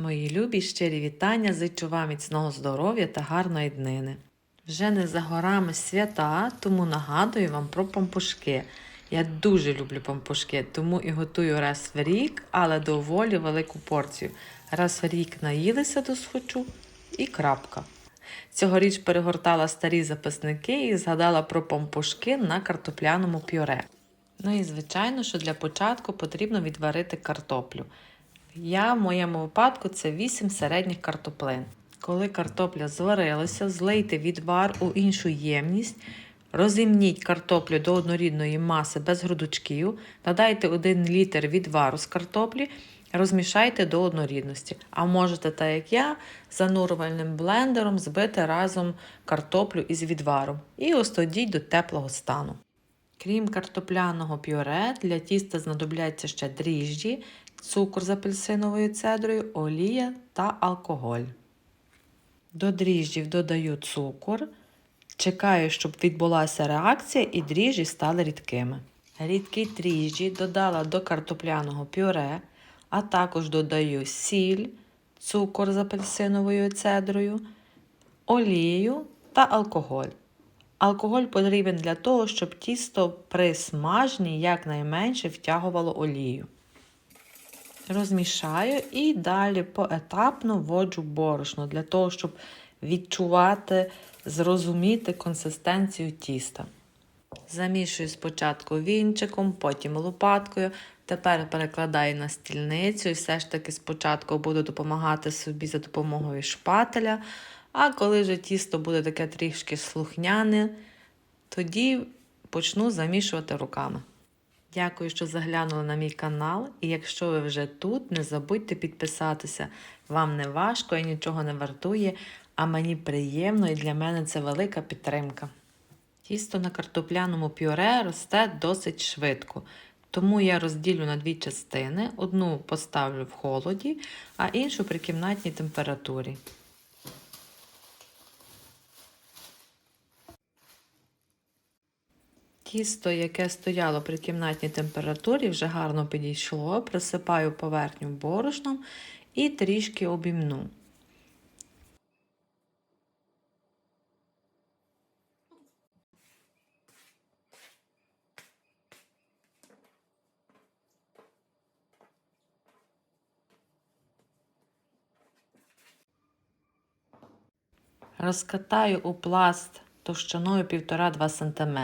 Мої любі щирі вітання, зичу вам міцного здоров'я та гарної днини. Вже не за горами свята, тому нагадую вам про пампушки. Я дуже люблю пампушки, тому і готую раз в рік, але доволі велику порцію. Раз в рік наїлися до схочу і крапка. Цьогоріч перегортала старі записники і згадала про пампушки на картопляному пюре. Ну і звичайно, що для початку потрібно відварити картоплю. Я в моєму випадку це 8 середніх картоплин. Коли картопля зварилася, злийте відвар у іншу ємність, розімніть картоплю до однорідної маси без грудочків, додайте 1 літр відвару з картоплі, розмішайте до однорідності. А можете, так як я, занурювальним блендером збити разом картоплю із відваром і остудіть до теплого стану. Крім картопляного пюре, для тіста знадобляться ще дріжджі, цукор з апельсиновою цедрою, олія та алкоголь. До дріжджів додаю цукор. Чекаю, щоб відбулася реакція і дріжджі стали рідкими. Рідкі дріжджі додала до картопляного пюре, а також додаю сіль, цукор з апельсиновою цедрою, олію та алкоголь. Алкоголь потрібен для того, щоб тісто при смаженні якнайменше втягувало олію. Розмішаю і далі поетапно вводжу борошно для того, щоб відчувати, зрозуміти консистенцію тіста. Замішую спочатку вінчиком, потім лопаткою. Тепер перекладаю на стільницю і все ж таки спочатку буду допомагати собі за допомогою шпателя. А коли вже тісто буде таке трішки слухняне, тоді почну замішувати руками. Дякую, що заглянули на мій канал. І якщо ви вже тут, не забудьте підписатися. Вам не важко і нічого не вартує, а мені приємно і для мене це велика підтримка. Тісто на картопляному пюре росте досить швидко, тому я розділю на дві частини: одну поставлю в холоді, а іншу при кімнатній температурі. Тісто, яке стояло при кімнатній температурі, вже гарно підійшло, присипаю поверхню борошном і трішки обімну. Розкатаю у пласт товщиною 1,5-2 см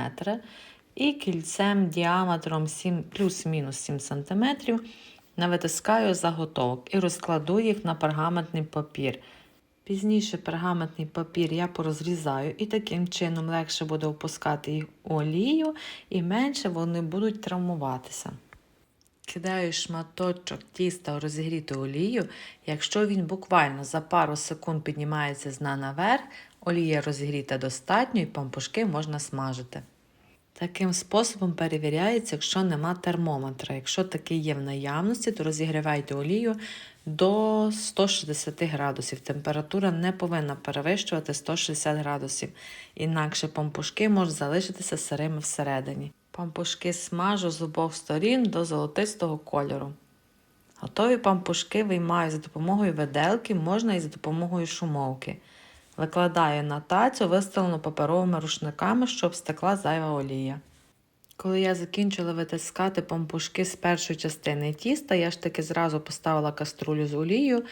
і кільцем діаметром 7, плюс-мінус 7 см навитискаю заготовок і розкладу їх на пергаментний папір. Пізніше пергаментний папір я порозрізаю і таким чином легше буде опускати їх у олію і менше вони будуть травмуватися. Кидаю шматочок тіста у розігріту олію. Якщо він буквально за пару секунд піднімається з дна наверх, олія розігріта достатньо і пампушки можна смажити. Таким способом перевіряється, якщо нема термометра. Якщо такий є в наявності, то розігрівайте олію до 160 градусів. Температура не повинна перевищувати 160 градусів, інакше пампушки можуть залишитися сирими всередині. Пампушки смажу з обох сторін до золотистого кольору. Готові пампушки виймаю за допомогою виделки, можна і за допомогою шумовки. Викладаю на тацю, виставлену паперовими рушниками, щоб стекла зайва олія. Коли я закінчила витискати пампушки з першої частини тіста, я ж таки зразу поставила каструлю з олією,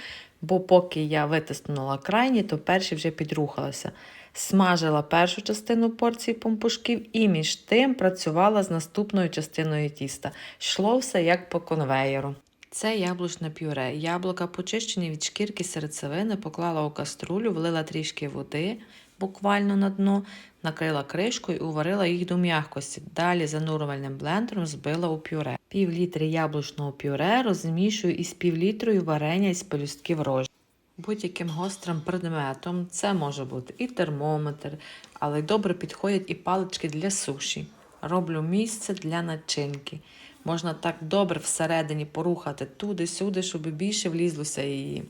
бо поки я витиснула крайні, то перші вже підрухалися. Смажила першу частину порції пампушків і між тим працювала з наступною частиною тіста. Йшло все як по конвеєру. Це яблучне пюре. Яблука почищені від шкірки серцевини, поклала у каструлю, влила трішки води буквально на дно, накрила кришкою і уварила їх до м'якості. Далі занурювальним блендером збила у пюре. Пів літри яблучного пюре розмішую із півлітрою варення із пелюстків рожі. Будь-яким гострим предметом це може бути і термометр, але добре підходять і палички для суші. Роблю місце для начинки. Можна так добре всередині порухати туди-сюди, щоб більше влізлося її.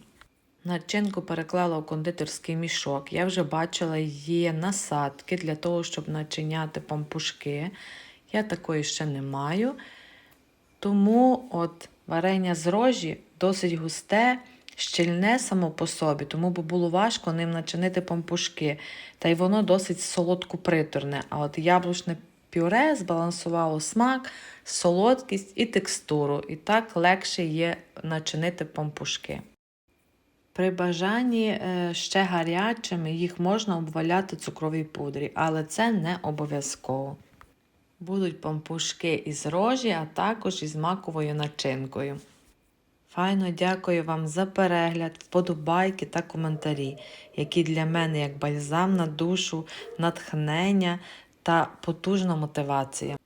Начинку переклала у кондитерський мішок. Я вже бачила є насадки для того, щоб начиняти пампушки. Я такої ще не маю. Тому от варення з рожі досить густе, щільне само по собі, тому би було важко ним начинити пампушки, та й воно досить солодко-приторне. А от яблучне пюре збалансувало смак, солодкість і текстуру, і так легше є начинити пампушки. При бажанні е, ще гарячими їх можна обваляти цукровій пудрі, але це не обов'язково. Будуть пампушки із рожі, а також із маковою начинкою. Файно дякую вам за перегляд, вподобайки та коментарі, які для мене як бальзам на душу, натхнення та потужна мотивація.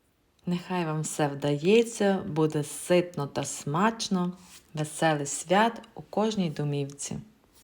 Нехай вам все вдається, буде ситно та смачно, веселий свят у кожній домівці.